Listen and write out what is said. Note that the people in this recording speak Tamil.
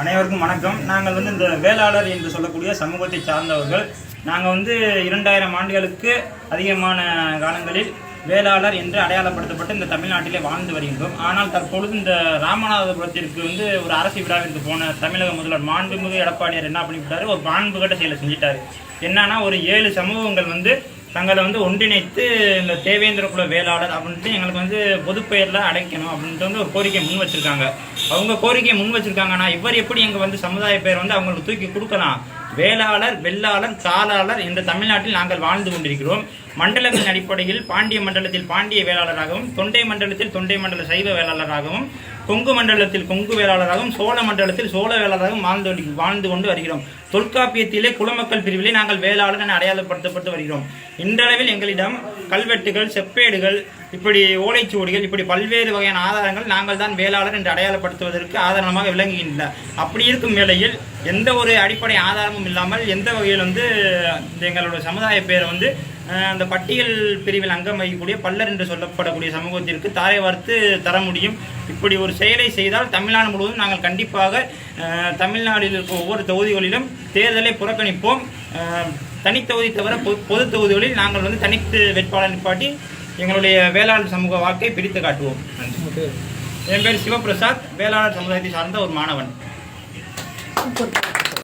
அனைவருக்கும் வணக்கம். நாங்கள் வந்து இந்த வேளாளர் என்று சொல்லக்கூடிய சமூகத்தை சார்ந்தவர்கள். நாங்கள் வந்து இரண்டாயிரம் ஆண்டுகளுக்கு அதிகமான காலங்களில் வேளாளர் என்று அடையாளப்படுத்தப்பட்டு இந்த தமிழ்நாட்டிலே வாழ்ந்து வருகின்றோம். ஆனால் தற்பொழுது இந்த ராமநாதபுரத்திற்கு வந்து ஒரு அரசு விழாவிற்கு போன தமிழக முதல்வர் மாண்புமிகு எடப்பாடியார் என்ன பண்ணிவிட்டாரு? ஒரு மாண்புகட்ட செயலை செஞ்சிட்டாரு. என்னன்னா ஒரு ஏழு சமூகங்கள் வந்து தங்களை வந்து ஒன்றிணைத்து இந்த தேவேந்திர குல வேளாளர் அப்படின்ட்டு எங்களுக்கு வந்து பொதுப்பெயரில் அடைக்கணும் அப்படின்ட்டு வந்து ஒரு கோரிக்கை முன் வச்சிருக்காங்க. அவங்க கோரிக்கையை முன் வச்சிருக்காங்கன்னா இவர் எப்படி எங்கள் வந்து சமுதாய பெயர் வந்து அவங்களுக்கு தூக்கி கொடுக்கலாம்? வேளாளர் வெள்ளாளர் சாலாளர் என்ற தமிழ்நாட்டில் நாங்கள் வாழ்ந்து கொண்டிருக்கிறோம். மண்டலத்தின் அடிப்படையில் பாண்டிய மண்டலத்தில் பாண்டிய வேளாளராகவும் தொண்டை மண்டலத்தில் தொண்டை மண்டல சைவ வேளாளராகவும் கொங்கு மண்டலத்தில் கொங்கு வேளாளராகவும் சோழ மண்டலத்தில் சோழ வேளாளராகவும் வாழ்ந்து வாழ்ந்து கொண்டு வருகிறோம். தொல்காப்பியத்திலே குலமக்கள் பிரிவிலே நாங்கள் வேளாளர் என அடையாளப்படுத்தப்பட்டு வருகிறோம். இன்றளவில் எங்களிடம் கல்வெட்டுகள் செப்பேடுகள் இப்படி ஓலைச்சுவடிகள் இப்படி பல்வேறு வகையான ஆதாரங்கள் நாங்கள் தான் வேளாளர் என்று அடையாளப்படுத்துவதற்கு ஆதாரமாக விளங்குகின்றன. அப்படி இருக்கும் வேளையில் எந்த ஒரு அடிப்படை ஆதாரமும் இல்லாமல் எந்த வகையில் வந்து இந்த எங்களோட சமுதாய பேரை வந்து அந்த பட்டியல் பிரிவில் அங்கம் வகிக்கக்கூடிய பல்லர் என்று சொல்லப்படக்கூடிய சமூகத்திற்கு தாரை வார்த்து தர முடியும். இப்படி ஒரு செயலை செய்தால் தமிழ்நாடு முழுவதும் நாங்கள் கண்டிப்பாக தமிழ்நாட்டில் இருக்கும் ஒவ்வொரு தொகுதிகளிலும் தேர்தலை புறக்கணிப்போம். தனித்தொகுதி தவிர பொது பொது தொகுதிகளில் நாங்கள் வந்து தனித்து வேட்பாளர் நிப்பாட்டி எங்களுடைய வேளாளர் சமூக வாக்கை பிரித்து காட்டுவோம். என் பேர் சிவபிரசாத் வேளாளர் சமுதாயத்தை சார்ந்த ஒரு மாணவன்.